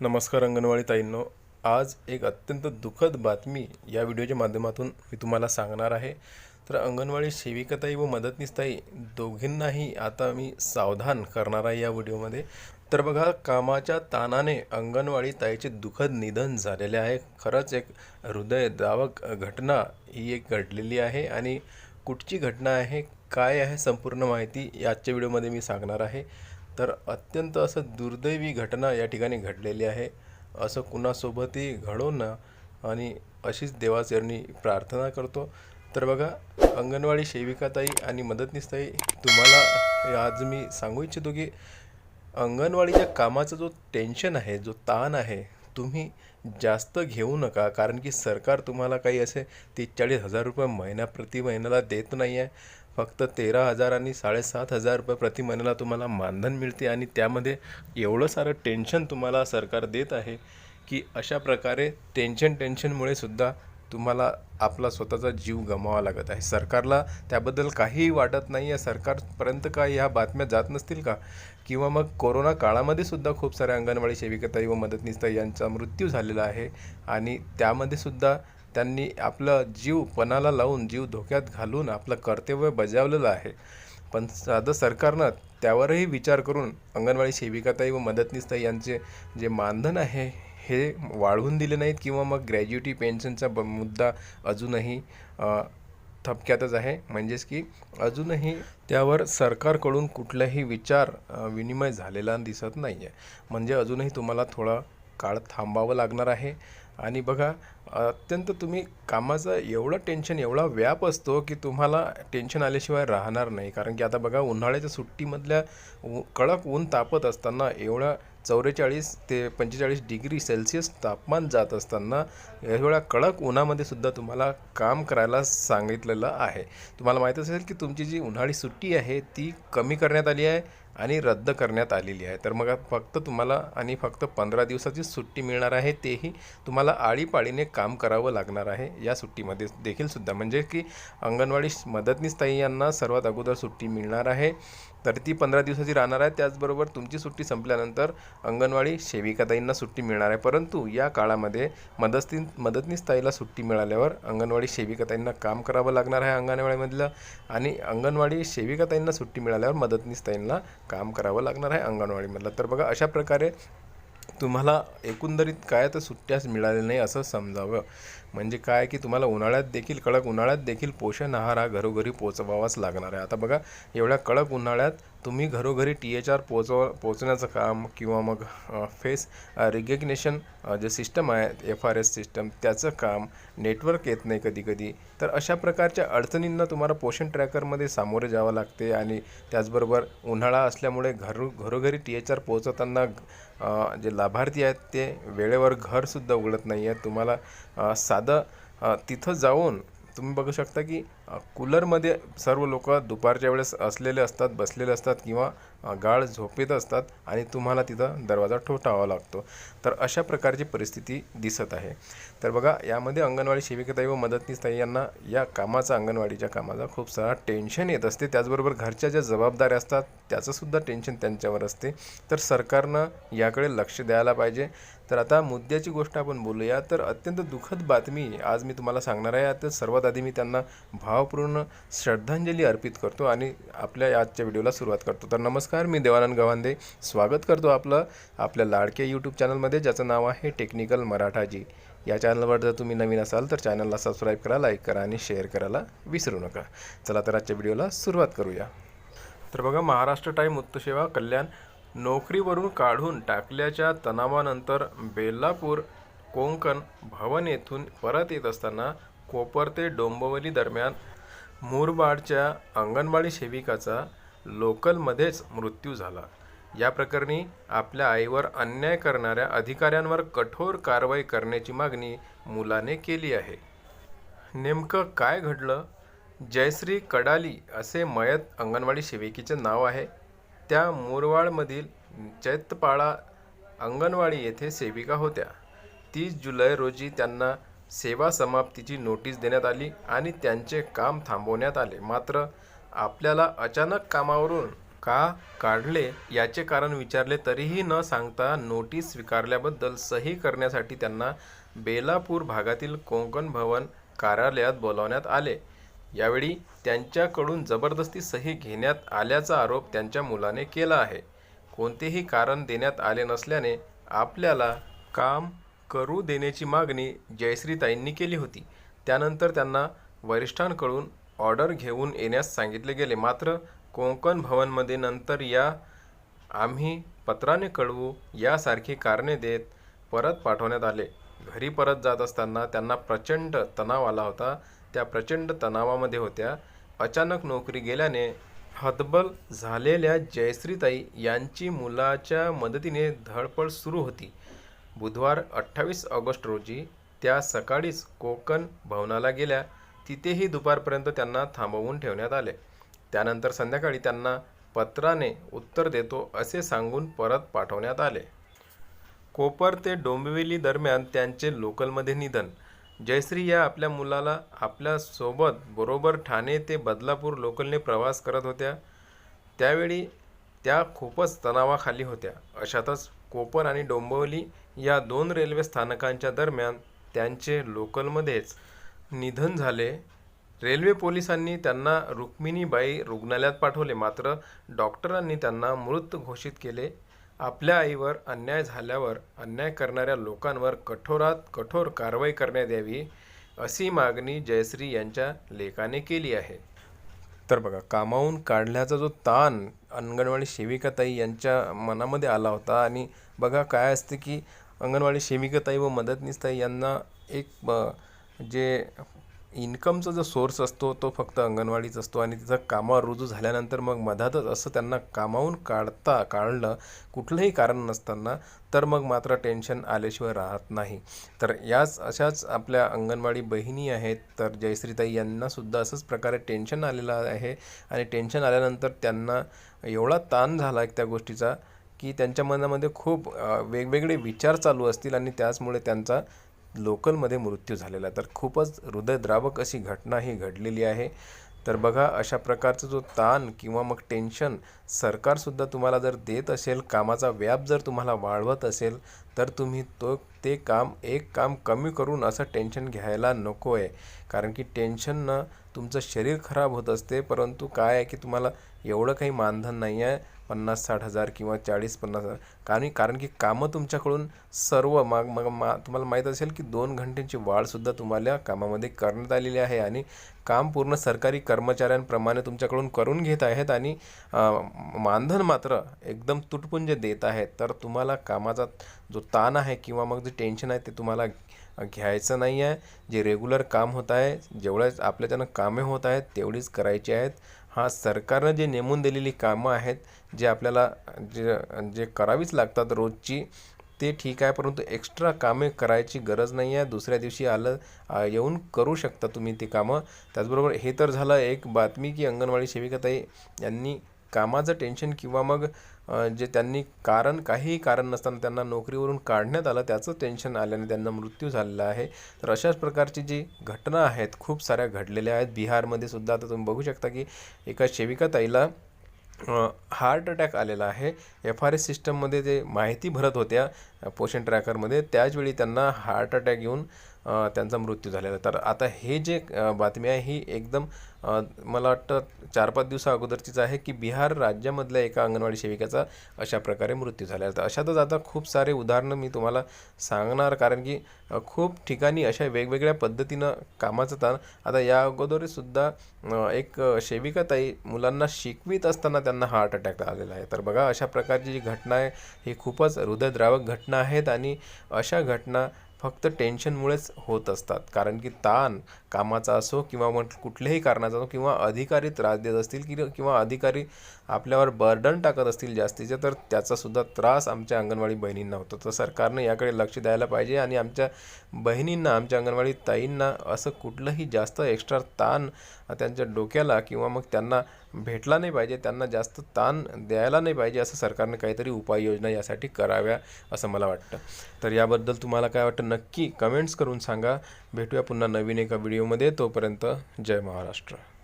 नमस्कार अंगणवाडी ताईंनो. आज एक अत्यंत दुःखद बातमी या व्हिडिओच्या माध्यमातून मी तुम्हाला सांगणार आहे. तर अंगणवाडी सेविकाताई व मदतनीसताई दोघींनाही आता मी सावधान करणार आहे या व्हिडिओमध्ये. तर बघा कामाच्या ताणाने अंगणवाडी ताईचे दुःखद निधन झालेले आहे. खरंच एक हृदयदावक घटना ही एक घडलेली आहे आणि कुठची घटना आहे काय आहे संपूर्ण माहिती याच्या व्हिडिओमध्ये मी सांगणार आहे. तर अत्यंत असं दुर्दैवी घटना या ठिकाणी घडलेली आहे. असं कुणासोबतही घडो ना आणि अशीच देवाचरणी प्रार्थना करतो. तर बघा अंगणवाडी सेविकाताई आणि मदतनीसताई तुम्हाला आज मी सांगू इच्छितो की अंगणवाडीच्या कामाचा जो टेन्शन आहे जो ताण आहे तुम्ही जास्त घेऊ नका. कारण की सरकार तुम्हाला काही असे तीस चाळीस हजार रुपये महिन्या प्रति महिन्याला देत नाही आहे फक्त तेरा हजार आणि साडेसात हजार रुपये प्रति महिन्याला तुम्हाला मानधन मिळते आणि त्यामध्ये एवढं सारं टेन्शन तुम्हाला सरकार देत आहे की अशा प्रकारे टेन्शन टेन्शनमुळे सुद्धा तुम्हाला आपला स्वतःचा जीव गमावा लागत आहे. सरकारला त्याबद्दल काहीही वाटत नाही आहे. सरकारपर्यंत का ह्या बातम्या जात नसतील का? किंवा मग कोरोना काळामध्ये सुद्धा खूप साऱ्या अंगणवाडी सेविकाताई व मदतनीसताई यांचा मृत्यू झालेला आहे आणि त्यामध्ये सुद्धा त्यांनी आपला जीव पणाला लावून जीव धोक्यात घालून आपलं कर्तव्य बजावलेलं आहे. पण साधं सरकारनं त्यावरही विचार करून अंगणवाडी सेविकाताई व मदतनीसताई यांचे जे मानधन आहे हे वाढवून दिले नाहीत किंवा मग ग्रॅज्युटी पेन्शनचा ब मुद्दा अजूनही थपक्यातच आहे. म्हणजेच की अजूनही त्यावर सरकारकडून कुठलाही विचार विनिमय झालेला दिसत नाही आहे म्हणजे अजूनही तुम्हाला थोडा काळ थांबावं लागणार आहे. आणि बघा अत्यंत तुम्ही कामाचा एवढं टेन्शन एवढा व्याप असतो की तुम्हाला टेन्शन आल्याशिवाय राहणार नाही. कारण की आता बघा उन्हाळ्याच्या सुट्टीमधल्या उ कडक ऊन तापत असताना एवढा चौवेचाळीस ते पंचेचाळीस डिग्री सेल्सिअस तापमान जात असताना एवढ्या कडक उन्हामध्ये सुद्धा तुम्हाला काम करायला सांगितलेलं आहे. तुम्हाला माहीत असेल की तुमची जी उन्हाळी सुट्टी आहे ती कमी करण्यात आली आहे. आणि रद्द करण्यात आलेली आहे. तर मग फक्त तुम्हाला आणि फक्त पंधरा दिवसाची सुट्टी मिळणार आहे तेही तुम्हाला आळीपाळीने काम करावं लागणार आहे या सुट्टीमध्ये देखील सुद्धा. म्हणजे की अंगणवाडी मदतनीसताई यांना सर्वात अगोदर सुट्टी मिळणार आहे. तर ती पंधरा दिवसाची राहणार आहे. त्याचबरोबर तुमची सुट्टी संपल्यानंतर अंगणवाडी सेविकाताईंना सुट्टी मिळणार आहे. परंतु या काळामध्ये मदतनी मदतनीसताईला सुट्टी मिळाल्यावर अंगणवाडी सेविकाताईंना काम करावं लागणार आहे अंगणवाडीमधलं. आणि अंगणवाडी सेविकाताईंना सुट्टी मिळाल्यावर मदतनीसताईंना काम करावं लागणार आहे अंगणवाडीमधलं. तर बघा अशा प्रकारे तुम्हाला एकंदरीत काय तर सुट्ट्याच मिळाले नाही असं समजावं. म्हणजे काय की तुम्हाला उन्हाळ्यात देखील कडक उन्हाळ्यात देखील पोषण आहार हा घरोघरी पोचवावाच लागणार आहे. आता बघा एवढ्या कडक उन्हाळ्यात तुम्ही घरोघरी टी एच आर पोचव पोचण्याचं काम किंवा मग फेस रिकग्नेशन जे सिस्टम आहे एफ आर एस सिस्टम त्याचं काम नेटवर्क येत नाही कधी कधी तर अशा प्रकारच्या अडचणींना तुम्हाला पोषण ट्रॅकरमध्ये सामोरे जावं लागते आणि त्याचबरोबर उन्हाळा असल्यामुळे घरो घरोघरी टी एच आर पोचवताना जे लाभार्थी आहेत ते वेळेवर घरसुद्धा उघडत नाही आहेत तुम्हाला साधं तिथं जाऊन तुम्ही बघू शकता की कूलरमध्ये सर्व लोक दुपारच्या वेळेस असलेले असतात बसलेले असतात किंवा गाळ झोपेत असतात आणि तुम्हाला तिथं दरवाजा ठोठावा लागतो. तर अशा प्रकारची परिस्थिती दिसत आहे. तर बघा यामध्ये अंगणवाडी सेविकाताई व मदतनीस ताई यांना या कामाचा अंगणवाडीच्या कामाचा खूप सारा टेन्शन येत असते. त्याचबरोबर घरच्या ज्या जबाबदाऱ्या असतात त्याचंसुद्धा टेन्शन त्यांच्यावर असते. तर सरकारनं याकडे लक्ष द्यायला पाहिजे. तर आता मुद्द्याची गोष्ट आपण बोलूया. तर अत्यंत दुःखद बातमी आज मी तुम्हाला सांगणार आहे. आता सर्वात आधी मी त्यांना भाव भावपूर्ण श्रद्धांजली अर्पित करतो आणि आपल्या आजच्या व्हिडिओला सुरुवात करतो. तर नमस्कार मी देवानंद गवांदे स्वागत करतो आपलं आपल्या लाडक्या यूट्यूब चॅनलमध्ये ज्याचं नाव आहे टेक्निकल मराठाजी. या चॅनलवर जर तुम्ही नवीन असाल तर चॅनलला सबस्क्राईब करा लाईक करा आणि शेअर करायला विसरू नका. चला तर आजच्या व्हिडिओला सुरुवात करूया. तर बघा महाराष्ट्र टाईम उत्तसेवा कल्याण नोकरीवरून काढून टाकल्याच्या तणावानंतर बेल्लापूर कोंकण भवन येथून परत येत असताना कोपर ते डोंबवली दरम्यान मुरबाडच्या अंगणवाडी सेविकाचा लोकलमध्येच मृत्यू झाला. या प्रकरणी आपल्या आईवर अन्याय करणाऱ्या अधिकाऱ्यांवर कठोर कारवाई करण्याची मागणी मुलाने केली आहे. नेमकं काय घडलं? जयश्री कडाली असे मयत अंगणवाडी सेविकेचे नाव आहे. त्या मुरवाडमधील चैतपाळा अंगणवाडी येथे सेविका होत्या. तीस जुलै रोजी त्यांना सेवा समाप्तीची नोटीस देण्यात आली आणि त्यांचे काम थांबवण्यात आले. मात्र आपल्याला अचानक कामावरून का काढले याचे कारण विचारले तरीही न सांगता नोटीस स्वीकारल्याबद्दल सही करण्यासाठी त्यांना बेलापूर भागातील कोंकण भवन कार्यालयात बोलावण्यात आले. यावेळी त्यांच्याकडून जबरदस्ती सही घेण्यात आल्याचा आरोप त्यांच्या मुलाने केला आहे. कोणतेही कारण देण्यात आले नसल्याने आपल्याला काम करू देण्याची मागणी जयश्रीताईंनी केली होती. त्यानंतर त्यांना वरिष्ठांकडून ऑर्डर घेऊन येण्यास सांगितले गेले. मात्र कोंकण भवनमध्ये नंतर या आम्ही पत्राने कळवू यासारखी कारणे देत परत पाठवण्यात आले. घरी परत जात असताना त्यांना प्रचंड तणाव आला होता. त्या प्रचंड तणावामध्ये होत्या. अचानक नोकरी गेल्याने हतबल झालेल्या जयश्रीताई यांची मुलाच्या मदतीने धडपड सुरू होती. बुधवार अठ्ठावीस ऑगस्ट रोजी त्या सकाळीच कोकण भवनाला गेल्या. तिथेही दुपारपर्यंत त्यांना थांबवून ठेवण्यात आले. त्यानंतर संध्याकाळी त्यांना पत्राने उत्तर देतो असे सांगून परत पाठवण्यात आले. कोपर ते डोंबिवली दरम्यान त्यांचे लोकलमध्ये निधन. जयश्री या आपल्या मुलाला आपल्यासोबत बरोबर ठाणे ते बदलापूर लोकलने प्रवास करत होत्या. त्यावेळी त्या खूपच तणावाखाली होत्या. अशातच कोपर आणि डोंबिवली या दोन रेल्वे स्थानकांच्या दरम्यान त्यांचे लोकलमध्येच निधन झाले. रेल्वे पोलिसांनी त्यांना रुक्मिणीबाई रुग्णालयात पाठवले मात्र डॉक्टरांनी त्यांना मृत घोषित केले. आपल्या आईवर अन्याय झाल्यावर अन्याय करणाऱ्या लोकांवर कठोरात कठोर कारवाई करण्यात यावी अशी मागणी जयश्री यांच्या लेखाने केली आहे. तर बघा कामावून काढल्याचा जो ताण अंगणवाडी सेविकाताई यांच्या मनामध्ये आला होता आणि बघा काय असते की अंगणवाडी सेविकाताई व मदतनीसताई यांना एक जे इन्कमचा जो सोर्स असतो तो फक्त अंगणवाडीच असतो आणि तिथं कामावर रुजू झाल्यानंतर मग मधातच असं त्यांना कामावून काढता काढलं कुठलंही कारण नसताना तर मग मात्र टेन्शन आल्याशिवाय राहत नाही. तर याच अशाच आपल्या अंगणवाडी बहिणी आहेत तर जयश्रीताई यांनासुद्धा असंच प्रकारे टेन्शन आलेलं आहे आणि टेन्शन आल्यानंतर त्यांना एवढा ताण झाला त्या गोष्टीचा की त्यांच्या मनामध्ये खूप वेगवेगळे विचार चालू असतील आणि त्याचमुळे त्यांचा लोकलमध्ये मृत्यू झालेला तर खूपच हृदयद्रावक अशी घटना ही घडलेली आहे. तर बघा अशा प्रकारचा जो ताण किंवा मग टेन्शन सरकारसुद्धा तुम्हाला जर देत असेल कामाचा व्याप जर तुम्हाला वाढवत असेल तर तुम्ही तो ते काम एक काम कमी करून असं टेन्शन घ्यायला नको आहे कारण की टेन्शननं तुमचं शरीर खराब होत असते परंतु काय आहे की तुम्हाला एवढं काही मानधन नाही आहे पन्नास साठ हजार किंवा चाळीस पन्नास हजार. कारण कारण की कामं तुमच्याकडून सर्व मग मग मा तुम्हाला माहीत असेल की दोन घंट्यांची वाढसुद्धा तुम्हाला कामामध्ये करण्यात आलेली आहे आणि काम पूर्ण सरकारी कर्मचाऱ्यांप्रमाणे तुमच्याकडून करून घेत आहेत आणि मानधन मात्र एकदम तुटपुंजे देत आहेत. तर तुम्हाला कामाचा जो ताण आहे किंवा मग जे टेन्शन आहे ते तुम्हाला घ्यायचं नाही आहे. जे रेग्युलर काम होत आहे जेवढ्या आपल्याच्यानं कामे होत आहेत तेवढीच करायची आहेत. हां सरकारनं जे नेमून दिलेली कामं आहेत जे आपल्याला जे जे करावीच लागतात रोजची ते ठीक आहे परंतु एक्स्ट्रा कामे करायची गरज नाही आहे. दुसऱ्या दिवशी आलं येऊन करू शकता तुम्ही ते कामं. त्याचबरोबर हे तर झालं एक बातमी की अंगणवाडी सेविकाताई यांनी कामाचं टेन्शन किंवा मग जे त्यांनी कारण काहीही कारण नसताना त्यांना नोकरीवरून काढण्यात आलं त्याचं टेन्शन आल्याने त्यांना मृत्यू झालेला आहे. तर अशाच प्रकारची जी घटना आहेत खूप साऱ्या घडलेल्या आहेत. बिहारमध्ये सुद्धा आता तुम्ही बघू शकता की एका सेविकाताईला हार्ट अटॅक आलेला आहे. एफ आर एस सिस्टममध्ये ते माहिती भरत होत्या पोषण ट्रॅकरमध्ये त्याचवेळी त्यांना हार्ट अटॅक येऊन त्यांचा मृत्यू झालेला तर आता हे जे बातमी आहे ही एकदम मला वाटतं चार पाच दिवसा अगोदरचीच आहे की बिहार राज्यामधल्या एका अंगणवाडी सेविकाचा अशा प्रकारे मृत्यू झाला आहे. तर अशातच आता खूप सारे उदाहरणं मी तुम्हाला सांगणार कारण की खूप ठिकाणी अशा वेगवेगळ्या पद्धतीनं कामाचं ताण आता या अगोदरसुद्धा एक सेविका ताई मुलांना शिकवीत असताना त्यांना हार्ट अटॅक आलेला आहे तर बघा अशा प्रकारची जी घटना आहे ही खूपच हृदयद्रावक घटना आहेत आणि अशा घटना फक्त टेन्शनमुळेच होत असतात. कारण की ताण कामाचा असो किंवा मग कुठल्याही कारणाचा असो किंवा अधिकारी त्रास देत असतील की किंवा अधिकारी आपल्यावर बर्डन टाकत असतील जास्तीचे तर त्याचासुद्धा त्रास आमच्या अंगणवाडी बहिणींना होतो. तर सरकारनं याकडे लक्ष द्यायला पाहिजे आणि आमच्या बहिणींना आमच्या अंगणवाडी ताईंना असं कुठलंही जास्त एक्स्ट्रा ताण त्यांच्या डोक्याला किंवा मग त्यांना भेटला नाही पाहिजे त्यांना जास्त ताण द्यायला नाही पाहिजे असं सरकारनं काहीतरी उपाययोजना यासाठी कराव्या असं मला वाटतं. तर याबद्दल तुम्हाला काय वाटतं? नक्की कमेंट्स करून सांगा. भेटूया पुन्हा नवीन एका व्हिडिओमध्ये. तोपर्यंत जय महाराष्ट्र.